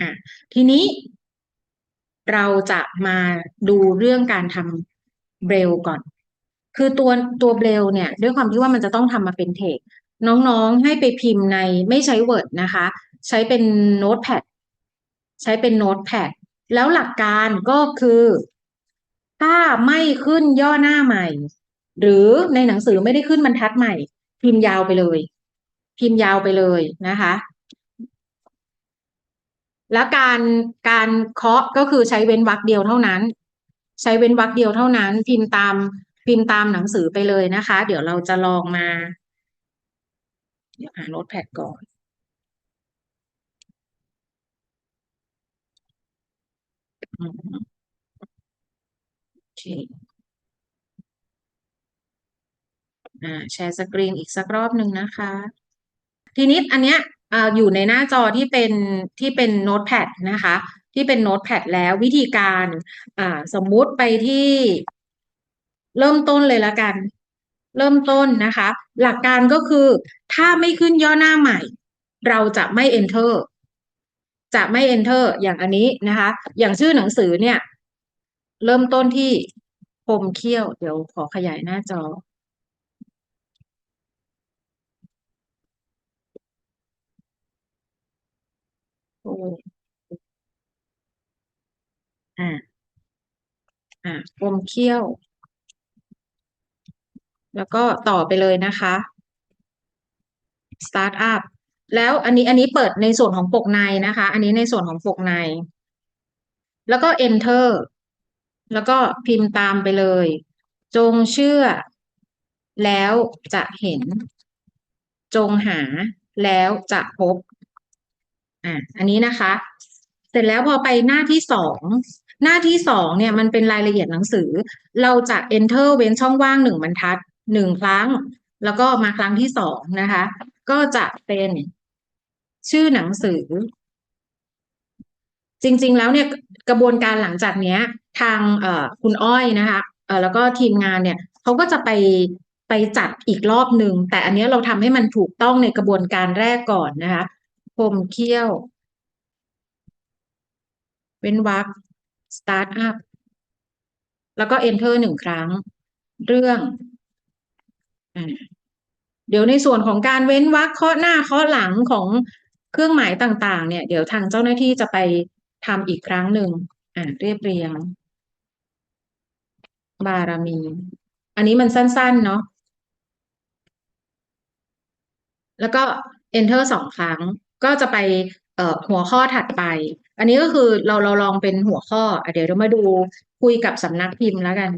อะทีนี้เราจะมาดูเรื่องการทำเบรลก่อน คือตัวตัวเบรลเนี่ย ด้วยความที่ว่ามันจะต้องทำมาเป็นเทคน้องๆให้ไปพิมพ์ในไม่ใช้ Word นะคะ ใช้เป็นโน้ตแพดใช้เป็นโน้ตแพดแล้วหลักการก็คือ ถ้าไม่ขึ้นย่อหน้าใหม่ หรือในหนังสือไม่ได้ขึ้นบรรทัดใหม่ พิมพ์ยาวไปเลย พิมพ์ยาวไปเลยนะคะ แล้วการการเคาะก็คือใช้เว้นวรรคเดียวเท่านั้น ใช้เว้นวรรคเดียวเท่านั้น พิมพ์ตามพิมพ์ตามหนังสือไปเลยนะคะ เดี๋ยวเราจะลองมาเดี๋ยวหาโน้ตแพดก่อน โอเคอ่าแชร์สกรีนอีกสักรอบหนึ่งนะคะ ทีนี้อันเนี้ย อยู่ในหน้าจอที่เป็นที่เป็นโน้ตแพดนะคะ ที่เป็นโน้ตแพดแล้ววิธีการสมมุติไปที่เริ่มต้นเลยละกัน เริ่มต้นนะคะ หลักการก็คือถ้าไม่ขึ้นย่อหน้าใหม่ เราจะไม่ enter จะไม่ enter อย่างอันนี้นะคะ อย่างชื่อหนังสือเนี่ย เริ่มต้นที่คมเขี้ยว เดี๋ยวขอขยายหน้าจอ อ้อ่า อ่าคมเขี้ยว แล้วก็ต่อไปเลยนะคะ start up แล้วอันนี้อันนี้เปิดในส่วนของปกในนะคะ อันนี้ในส่วนของปกใน แล้วก็ enter แล้วก็พิมพ์ตามไปเลย จงเชื่อ แล้วจะเห็น จงหา แล้วจะพบ อะอันนี้นะคะ เสร็จแล้วพอไปหน้าที่สองหน้าที่สองเนี่ยมันเป็นรายละเอียดหนังสือ เราจะ enter เว้นช่องว่างหนึ่งบรรทัดหนึ่งครั้ง แล้วก็มาครั้งที่สองนะคะ ก็จะเป็นชื่อหนังสือ จริง ๆ แล้วเนี่ยกระบวนการหลังจากเนี้ย ทางเอ่อคุณอ้อยนะคะเอ่อแล้วก็ทีมงานเนี่ยเขาก็จะไปไปจัดอีกรอบหนึ่งแต่อันนี้เราทำให้มันถูกต้องในกระบวนการแรกก่อนนะคะ คมเขี้ยว เว้นวรรค start up แล้วก็ enter หนึ่งครั้ง เรื่องอเดี๋ยวในส่วนของการเว้นวรรคเคาะหน้าเคาะหลังของเครื่องหมายต่าง ๆ เนี่ย เดี๋ยวทางเจ้าหน้าที่จะไปทำอีกครั้งหนึ่งอ่าเรียบเรียง บารมี อันนี้มันสั้น ๆ เนาะแล้วก็ enter สองครั้ง ก็จะไปเอ่อหัวข้อถัดไป อันนี้ก็คือเราเราลองเป็นหัวข้ออเดี๋ยวเรามาดูคุยกับสำนักพิมพ์แล้วกัน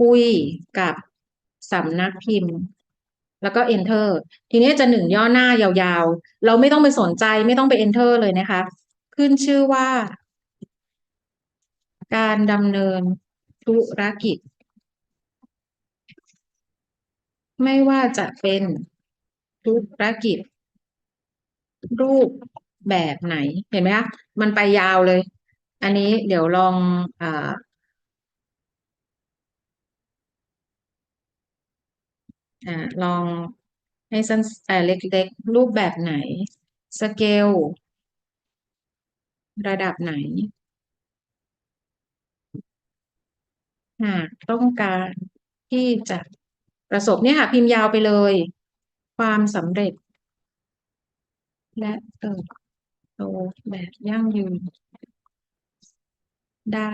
คุยกับสำนักพิมพ์ แล้วก็ enter ทีนี้จะหนึ่งย่อหน้ายาวๆ เราไม่ต้องไปสนใจไม่ต้องไป enter เลยนะคะ ขึ้นชื่อว่า การดำเนินธุรกิจ ไม่ว่าจะเป็นธุรกิจ รูปแบบไหน เห็นไหมคะมันไปยาวเลย อันนี้เดี๋ยวลองอ่าอ่าลองให้สั้นอ่เล็กๆ รูปแบบไหน สเกล ระดับไหนหากต้องการที่จะประสบเนี่ยค่ะ พิมพ์ยาวไปเลย ความสำเร็จ และเติบโตแบบยั่งยืน ได้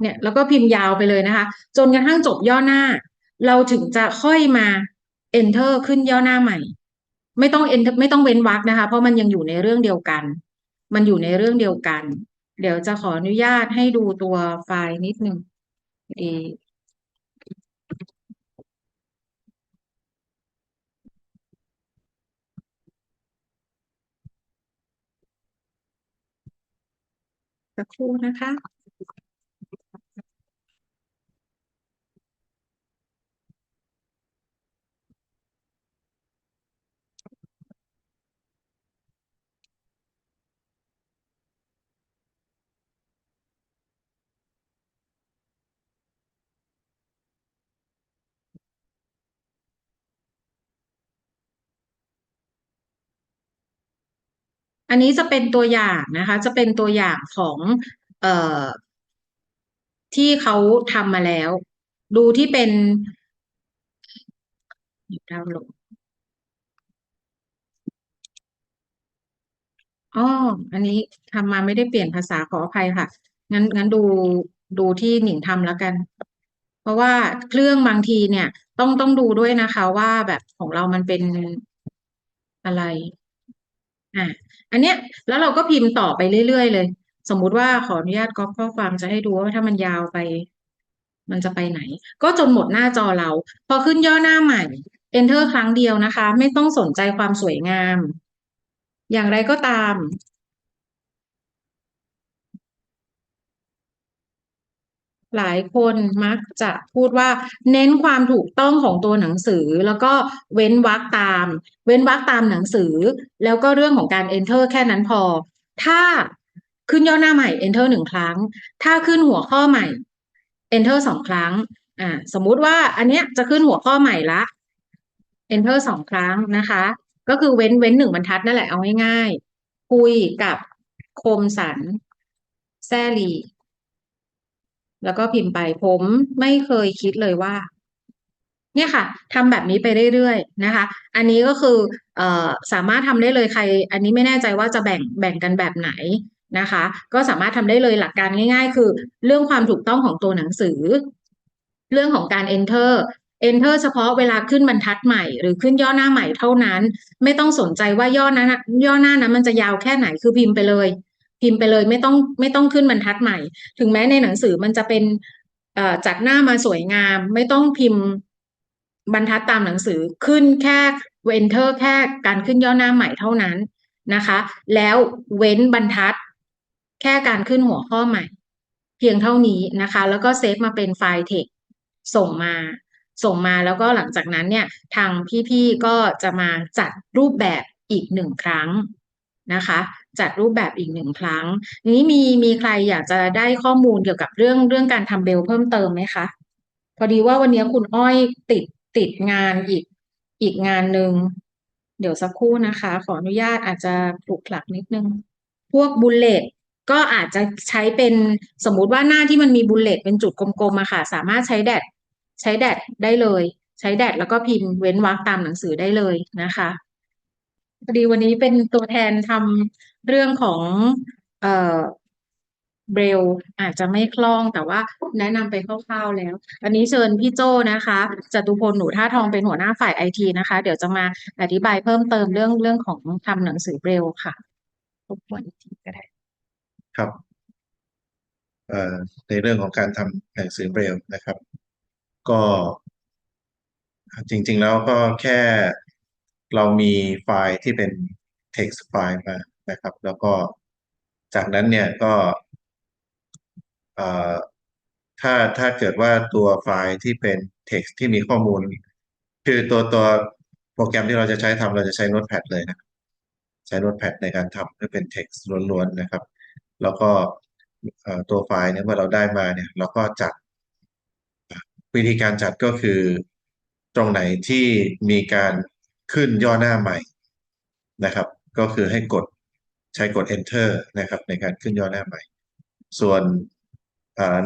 เนี่ย แล้วก็พิมพ์ยาวไปเลยนะคะ จนกระทั่งจบย่อหน้า เราถึงจะค่อยมา enter ขึ้นย่อหน้าใหม่ ไม่ต้อง enter ไม่ต้องเว้นวรรคนะคะ เพราะมันยังอยู่ในเรื่องเดียวกัน มันอยู่ในเรื่องเดียวกัน เดี๋ยวจะขออนุญาตให้ดูตัวไฟล์นิดนึง สักครู่นะคะ อันนี้จะเป็นตัวอย่างนะคะ จะเป็นตัวอย่างของเอ่อที่เขาทำมาแล้ว ดูที่เป็นดาวน์โหลดอ๋ออันนี้ทำมาไม่ได้เปลี่ยนภาษาขออภัยค่ะ งั้นงั้นดูดูที่หนิงทำแล้วกัน เพราะว่าเครื่องบางทีเนี่ย ต้องต้องดูด้วยนะคะ ว่าแบบของเรามันเป็นอะไร อะ อันเนี้ยแล้วเราก็พิมพ์ต่อไปเรื่อยๆเลย สมมุติว่าขออนุญาตก๊อปข้อความจะให้ดูว่าถ้ามันยาวไป มันจะไปไหน ก็จนหมดหน้าจอเรา พอขึ้นย่อหน้าใหม่ Enter ครั้งเดียวนะคะ ไม่ต้องสนใจความสวยงาม อย่างไรก็ตาม หลายคนมักจะพูดว่าเน้นความถูกต้องของตัวหนังสือ แล้วก็เว้นวรรคตาม เว้นวรรคตามหนังสือ แล้วก็เรื่องของการ enter แค่นั้นพอ ถ้าขึ้นย่อหน้าใหม่ enter หนึ่งครั้ง ถ้าขึ้นหัวข้อใหม่ enter สองครั้งอ่าสมมุติว่าอันเนี้ยจะขึ้นหัวข้อใหม่ละ enter สองครั้งนะคะ ก็คือเว้นเว้นหนึ่งบรรทัดนั่นแหละเอาง่ายๆคุยกับคมสันแซลี แล้วก็พิมพ์ไปผมไม่เคยคิดเลยว่า เนี่ยค่ะทำแบบนี้ไปเรื่อยๆนะคะ อันนี้ก็คือเอ่อสามารถทำได้เลยใคร อันนี้ไม่แน่ใจว่าจะแบ่งแบ่งกันแบบไหนนะคะ ก็สามารถทำได้เลยหลักการง่าย ๆ คือ เรื่องความถูกต้องของตัวหนังสือ เรื่องของการ enter enter เฉพาะเวลาขึ้นบรรทัดใหม่ หรือขึ้นย่อหน้าใหม่เท่านั้น ไม่ต้องสนใจว่าย่อนั้นย่อหน้านั้นมันจะยาวแค่ไหนคือพิมพ์ไปเลย พิมพ์ไปเลยไม่ต้องไม่ต้องขึ้นบรรทัดใหม่ ถึงแม้ในหนังสือมันจะเป็นจากหน้ามาสวยงาม ไม่ต้องพิมพ์บรรทัดตามหนังสือขึ้นแค่ enter แค่การขึ้นย่อหน้าใหม่เท่านั้นนะคะ แล้วเว้นบรรทัด แค่การขึ้นหัวข้อใหม่ เพียงเท่านี้นะคะ แล้วก็เซฟมาเป็นไฟล์ text ส่งมาส่งมาแล้วก็หลังจากนั้นเนี่ยทางพี่ๆก็จะมาจัดรูปแบบอีกหนึ่งครั้งนะคะ จัดรูปแบบอีกหนึ่งครั้ง นี้มีมีใครอยากจะได้ข้อมูลเกี่ยวกับเรื่องเรื่องการทำเบลเพิ่มเติมไหมคะพอดีว่าวันนี้คุณอ้อยติดติดงานอีกอีกงานหนึ่งเดี๋ยวสักครู่นะคะ ขออนุญาตอาจจะปลุกหลักนิดนึง พวกบุลเลตก็อาจจะใช้เป็นสมมุติว่าหน้าที่มันมีบุลเลตเป็นจุดกลมๆอะค่ะ สามารถใช้แดดใช้แดดได้เลย ใช้แดดแล้วก็พิมพ์เว้นวรรคตามหนังสือได้เลยนะคะ พอดีวันนี้เป็นตัวแทนทำเรื่องของเอ่อเบรลอาจจะไม่คล่องแต่ว่าแนะนำไปคร่าวๆแล้ว อันนี้เชิญพี่โจนะคะจตุพลหนูท่าทองเป็นหัวหน้าฝ่ายไอทีนะคะ เดี๋ยวจะมาอธิบายเพิ่มเติมเรื่องเรื่องของทำหนังสือเบรลค่ะรบกวนอีกทีก็ได้ครับเอ่อในเรื่องของการทำหนังสือเบรลนะครับ ก็ จริง ๆ แล้วก็แค่ เรามีไฟล์ที่เป็น text ไฟล์มานะครับ แล้วก็จากนั้นเนี่ยก็ถ้าถ้าเกิดว่าตัวไฟล์ที่เป็น text ที่มีข้อมูล คือตัวตัวโปรแกรมที่เราจะใช้ทำเราจะใช้ Notepad เลยนะ ใช้ Notepad ในการทำเพื่อเป็น text ล้วนๆนะครับ แล้วก็ตัวไฟล์เนี่ยเมื่อเราได้มาเนี่ยเราก็จัดวิธีการจัดก็คือตรงไหนที่มีการ ขึ้นย่อหน้าใหม่นะครับ ก็คือให้กดใช้กด enter นะครับ ในการขึ้นย่อหน้าใหม่ ส่วน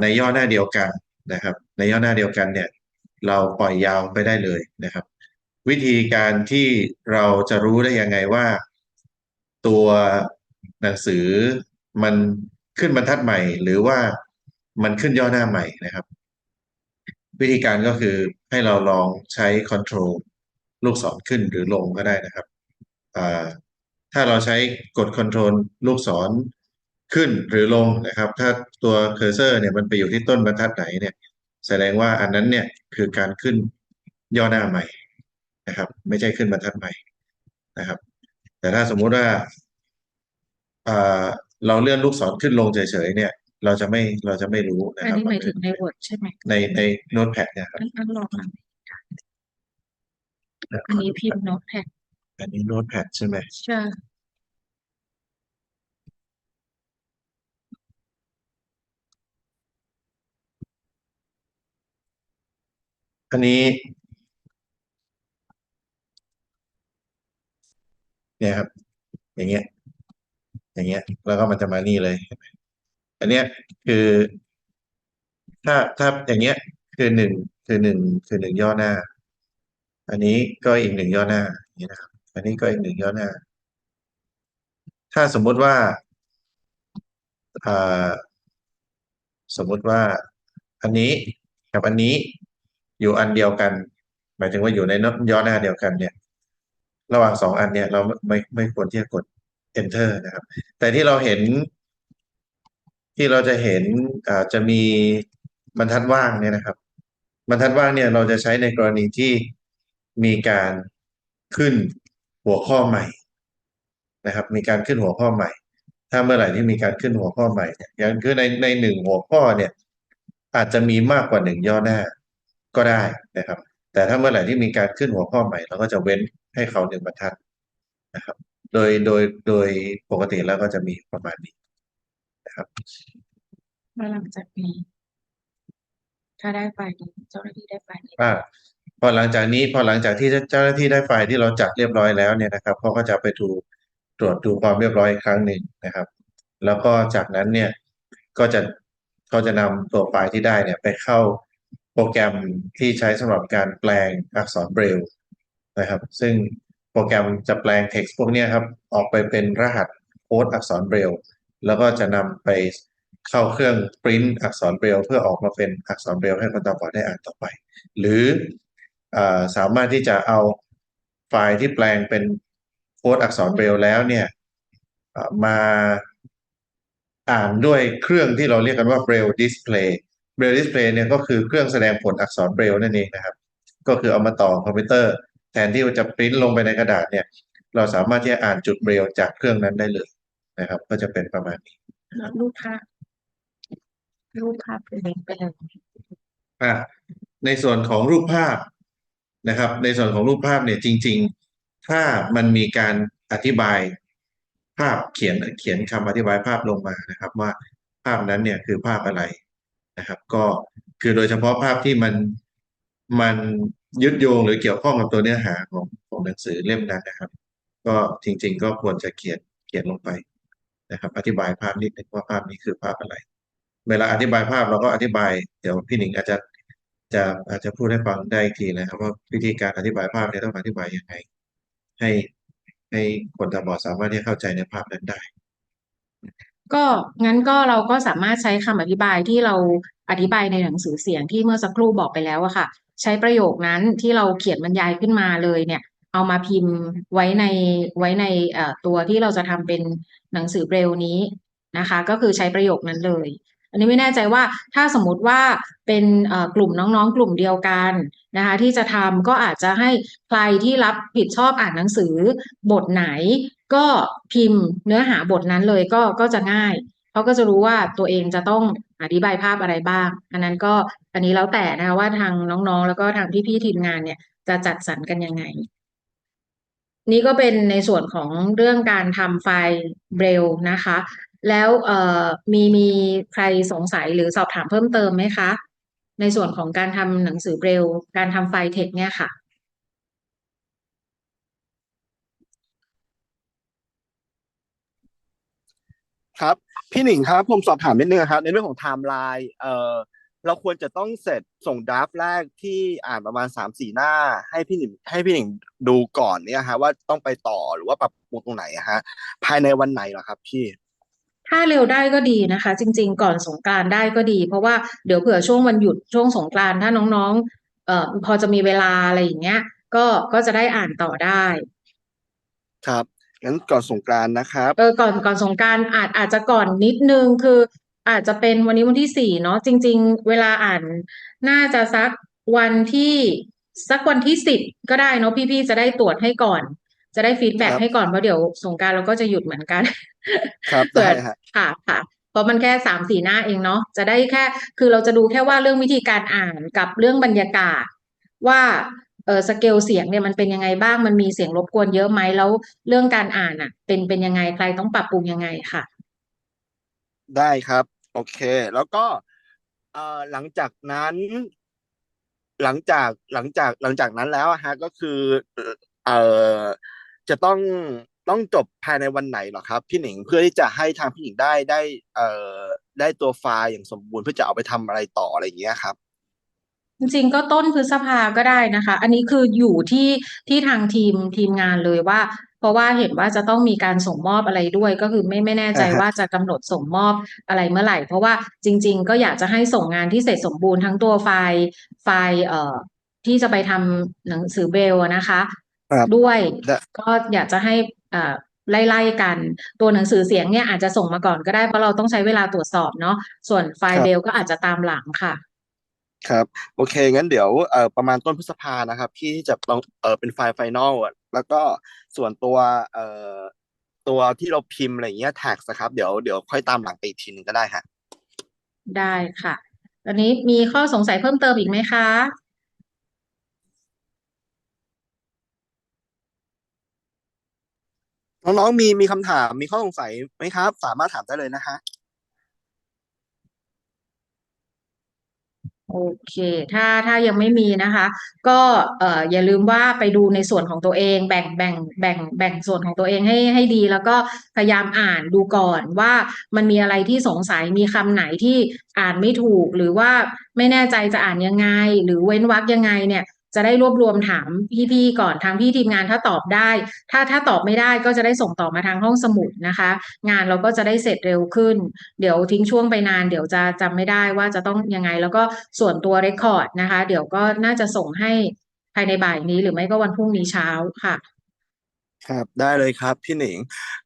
ในย่อหน้าเดียวกันนะครับ ในย่อหน้าเดียวกันเนี่ย เราปล่อยยาวไปได้เลยนะครับ วิธีการที่เราจะรู้ได้ยังไงว่า ตัวหนังสือมันขึ้นบรรทัดใหม่ หรือว่ามันขึ้นย่อหน้าใหม่นะครับ วิธีการก็คือให้เราลองใช้ control ลูกศรขึ้นหรือลงก็ได้นะครับอ่าถ้าเราใช้กด control ลูกศรขึ้นหรือลงนะครับ ถ้าตัวเคอร์เซอร์เนี่ยมันไปอยู่ที่ต้นบรรทัดไหนเนี่ย แสดงว่าอันนั้นเนี่ยคือการขึ้นย่อหน้าใหม่นะครับ ไม่ใช่ขึ้นบรรทัดใหม่นะครับ แต่ถ้าสมมุติว่าอ่าเราเลื่อนลูกศรขึ้นลงเฉยๆเนี่ย เราจะไม่เราจะไม่รู้นะอันครับนี้หมายถึงใน Word ใช่ไหมในในโน้ตแพดเนี่ยครับอันอันลองมา อันนี้พิมพ์โน้ตแพดอันนี้โน้ตแพดใช่ไหมใช่อันนี้ เนี่ยครับ อย่างเงี้ย อย่างเงี้ย แล้วก็มันจะมานี่เลย อันเนี้ยคือ ถ้าถ้าอย่างเงี้ย คือหนึ่งคือหนึ่งคือหนึ่งย่อหน้า อันนี้ก็อีกหนึ่งย่อหน้าอย่างนี้นะครับ อันนี้ก็อีกหนึ่งย่อหน้า ถ้าสมมุติว่าสมมุติว่าอันนี้กับอันนี้อยู่อันเดียวกัน หมายถึงว่าอยู่ในย่อหน้าเดียวกันเนี่ย ระหว่างสองอันเนี่ย เราไม่ไม่ควรที่จะกด enter นะครับ แต่ที่เราเห็นที่เราจะเห็นอ่าจะมีบรรทัดว่างเนี่ยนะครับ บรรทัดว่างเนี่ยเราจะใช้ในกรณีที่ มีการขึ้นหัวข้อใหม่นะครับ มีการขึ้นหัวข้อใหม่ ถ้าเมื่อไหร่ที่มีการขึ้นหัวข้อใหม่เนี่ยอย่างคือในในหนึ่งหัวข้อเนี่ย อาจจะมีมากกว่าหนึ่งย่อหน้าก็ได้นะครับ แต่ถ้าเมื่อไหร่ที่มีการขึ้นหัวข้อใหม่เราก็จะเว้นให้เขาหนึ่งบรรทัดนะครับ โดยโดยโดยปกติแล้วก็จะมีประมาณนี้นะครับแล้วหลังจากนี้ ถ้าได้ไฟล์นี้เจ้าหน้าที่ได้ไฟล์นี้อ่า พอหลังจากนี้พอหลังจากที่เจ้าหน้าที่ได้ไฟล์ที่เราจัดเรียบร้อยแล้วเนี่ยนะครับเขาก็จะไปดูตรวจดูความเรียบร้อยอีกครั้งหนึ่งนะครับ แล้วก็จากนั้นเนี่ยก็จะเขาจะนำตัวไฟล์ที่ได้เนี่ยไปเข้าโปรแกรมที่ใช้สำหรับการแปลงอักษรเบรลนะครับ ซึ่งโปรแกรมจะแปลง text พวกนี้ครับ ออกไปเป็นรหัสโค้ดอักษรเบรลแล้วก็จะนำไปเข้าเครื่องปริ้นอักษรเบรลเพื่อออกมาเป็นอักษรเบรลให้คนตาบอดได้อ่านต่อไป หรือ สามารถที่จะเอาไฟล์ที่แปลงเป็นโค้ดอักษรเบรลล์แล้วเนี่ยอ่ามาอ่านด้วยเครื่องที่เราเรียกกันว่า Braille Display Braille Display เนี่ยก็คือเครื่องแสดงผลอักษรเบรลล์นั่นเองนะครับ ก็คือเอามาต่อคอมพิวเตอร์ แทนที่จะปริ้นลงไปในกระดาษเนี่ย เราสามารถที่จะอ่านจุดเบรลล์จากเครื่องนั้นได้เลยนะครับ ก็จะเป็นประมาณนี้แล้วรูปภาพรูปภาพเป็นเล็กไปเลยอะในส่วนของรูปภาพ นะครับ ในส่วนของรูปภาพเนี่ยจริง ๆ ถ้ามันมีการอธิบายภาพเขียนเขียนคำอธิบายภาพลงมานะครับ ว่าภาพนั้นเนี่ยคือภาพอะไรนะครับ ก็คือโดยเฉพาะภาพที่มันมันยึดโยงหรือเกี่ยวข้องกับตัวเนื้อหาของของหนังสือเล่มนั้นนะครับ ก็จริง ๆ ก็ควรจะเขียนเขียนลงไปนะครับ อธิบายภาพนิดนึงว่าภาพนี้คือภาพอะไร เวลาอธิบายภาพเราก็อธิบายเดี๋ยวพี่หนิงอาจจะ จะอาจจะพูดให้ฟังได้อีกทีนะครับ ว่าวิธีการอธิบายภาพเนี่ยต้องอธิบายยังไง ให้ให้คนตาบอดสามารถที่จะเข้าใจในภาพนั้นได้ ก็งั้นก็เราก็สามารถใช้คำอธิบายที่เราอธิบายในหนังสือเสียงที่เมื่อสักครู่บอกไปแล้วอะค่ะ ใช้ประโยคนั้นที่เราเขียนบรรยายขึ้นมาเลยเนี่ย เอามาพิมพ์ไว้ในไว้ในตัวที่เราจะทำเป็นหนังสือเบรลนี้นะคะ ก็คือใช้ประโยคนั้นเลย อันนี้ไม่แน่ใจว่าถ้าสมมติว่าเป็นกลุ่มน้องๆ กลุ่มเดียวกันนะคะที่จะทำก็อาจจะให้ใครที่รับผิดชอบอ่านหนังสือบทไหน ก็พิมพ์เนื้อหาบทนั้นเลยก็ก็จะง่ายเขาก็จะรู้ว่าตัวเองจะต้องอธิบายภาพอะไรบ้าง อันนั้นก็อันนี้แล้วแต่นะคะว่าทางน้องๆ แล้วก็ทางพี่ๆทีมงานเนี่ยจะจัดสรรกันยังไง นี่ก็เป็นในส่วนของเรื่องการทำไฟล์เบรลนะคะ แล้วมีมีใครสงสัยหรือสอบถามเพิ่มเติมไหมคะ ในส่วนของการทำหนังสือเบรลการทำไฟเทคเนี่ยค่ะครับพี่หนิงครับผมสอบถามนิดนึงครับในเรื่องของไทม์ไลน์เอ่อเราควรจะต้องเสร็จส่งดราฟต์แรกที่อ่านประมาณสามสี่หน้า ให้พี่หนิงให้พี่หนิงดูก่อนเนี่ยฮะว่าต้องไปต่อหรือว่าปรับปรุงตรงไหนฮะภายในวันไหนเหรอครับพี่ ถ้าเร็วได้ก็ดีนะคะ จริง ๆ ก่อนสงกรานต์ได้ก็ดี เพราะว่าเดี๋ยวเผื่อช่วงวันหยุดช่วงสงกรานต์ถ้าน้องๆเอ่อพอจะมีเวลาอะไรอย่างเงี้ย ก็ก็จะได้อ่านต่อได้ครับงั้นก่อนสงกรานต์นะครับเออก่อนก่อนสงกรานต์อาจอาจจะก่อนนิดนึงคือ อาจจะเป็นวันนี้วันที่สี่เนาะจริง ๆ เวลาอ่านน่าจะสักวันที่สักวันที่สิบก็ได้เนาะพี่ๆจะได้ตรวจให้ก่อน จะได้ฟีดแบ็กครับ ให้ก่อนเพราะเดี๋ยวสงกรานต์เราก็จะหยุดเหมือนกัน ครับเผื่อได้ฮะ ค่ะค่ะเพราะมันแค่สามสี่หน้าเองเนาะจะได้แค่ คือเราจะดูแค่ว่าเรื่องวิธีการอ่านกับเรื่องบรรยากาศ ว่าเออสเกลเสียงเนี่ยมันเป็นยังไงบ้างมันมีเสียงรบกวนเยอะไหมแล้วเรื่องการอ่านอะ เป็นเป็นยังไงใครต้องปรับปรุงยังไงค่ะ ได้ครับ โอเค แล้วก็เอ่อหลังจากนั้น หลังจากหลังจากหลังจากนั้นแล้วอะฮะก็คือ เอ่อ จะต้องต้องจบภายในวันไหนเหรอครับ พี่หนิงเพื่อที่จะให้ทางพี่หนิงได้ได้เอ่อได้ตัวไฟล์อย่างสมบูรณ์เพื่อจะเอาไปทำอะไรต่ออะไรอย่างเงี้ยครับ จริงๆก็ต้นพฤษภาก็ได้นะคะ อันนี้คืออยู่ที่ที่ทางทีมทีมงานเลยว่า เพราะว่าเห็นว่าจะต้องมีการส่งมอบอะไรด้วย ก็คือไม่ไม่แน่ใจอ่าฮะว่าจะกำหนดส่งมอบอะไรเมื่อไหร่ เพราะว่าจริง ๆ ก็อยากจะให้ส่งงานที่เสร็จสมบูรณ์ทั้งตัวไฟล์ไฟล์เอ่อที่จะไปทำหนังสือเบรลล์อะนะคะครับ ด้วยได้ก็อยากจะให้เอ่อไล่ๆกัน ตัวหนังสือเสียงเนี่ยอาจจะส่งมาก่อนก็ได้เพราะเราต้องใช้เวลาตรวจสอบเนาะส่วนไฟล์เบรลล์ก็อาจจะตามหลังค่ะ ครับ โอเค งั้นเดี๋ยวเอ่อประมาณต้นพฤษภานะครับพี่ที่จะลองเออเป็นไฟล์ไฟนอลอะแล้วก็ส่วนตัวเอ่อตัวที่เราพิมพ์อะไรอย่างเงี้ยแท็กนะครับ เดี๋ยวเดี๋ยวค่อยตามหลังไปอีกทีหนึ่งก็ได้ฮะได้ค่ะตอนนี้มีข้อสงสัยเพิ่มเติมอีกไหมคะ น้องๆมีมีคำถามมีข้อสงสัยไหมครับ สามารถถามได้เลยนะฮะโอเค ถ้าถ้ายังไม่มีนะคะ ก็เอ่ออย่าลืมว่าไปดูในส่วนของตัวเอง แบ่งแบ่งแบ่งแบ่งส่วนของตัวเองให้ให้ดี แล้วก็พยายามอ่านดูก่อนว่ามันมีอะไรที่สงสัยมีคำไหนที่อ่านไม่ถูก หรือว่าไม่แน่ใจจะอ่านยังไง หรือเว้นวรรคยังไงเนี่ย จะได้รวบรวมถามพี่ๆก่อนทางพี่ทีมงานถ้าตอบได้ ถ้าถ้าตอบไม่ได้ก็จะได้ส่งต่อมาทางห้องสมุดนะคะ งานเราก็จะได้เสร็จเร็วขึ้น เดี๋ยวทิ้งช่วงไปนาน เดี๋ยวจะจำไม่ได้ว่าจะต้องยังไง แล้วก็ส่วนตัวเรคคอร์ดนะคะ เดี๋ยวก็น่าจะส่งให้ภายในบ่ายนี้หรือไม่ก็วันพรุ่งนี้เช้าค่ะครับได้เลยครับพี่หนิง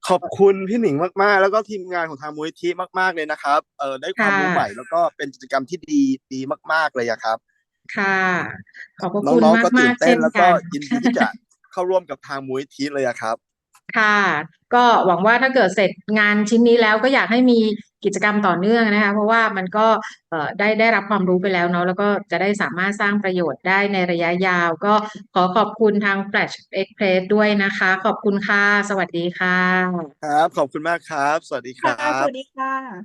ขอบคุณพี่หนิงมากๆ แล้วก็ทีมงานของทางมูลนิธิมาก ๆเลยนะครับเออได้ความรู้ใหม่แล้วก็เป็นกิจกรรมที่ดีดีมาก ๆเลยครับ ค่ะ ขอบพระคุณน้องๆก็มากตื่นมากเต้เช่นนแล้วกัก็นยินดีที่จะเข้าร่วมกับทางมูลนิธิเลยอะครับ ค่ะ ก็หวังว่าถ้าเกิดเสร็จงานชิ้นนี้แล้วก็อยากให้มีกิจกรรมต่อเนื่องนะคะ เพราะว่ามันก็เอ่อได้ได้รับความรู้ไปแล้วเนาะแล้วก็จะได้สามารถสร้างประโยชน์ได้ในระยะยาว ก็ขอขอบคุณทาง Flash Express ด้วยนะคะ ขอบคุณค่ะ สวัสดีค่ะ ครับ ขอบคุณมากครับ สวัสดีคค่ะรับสวัสดีค่ะ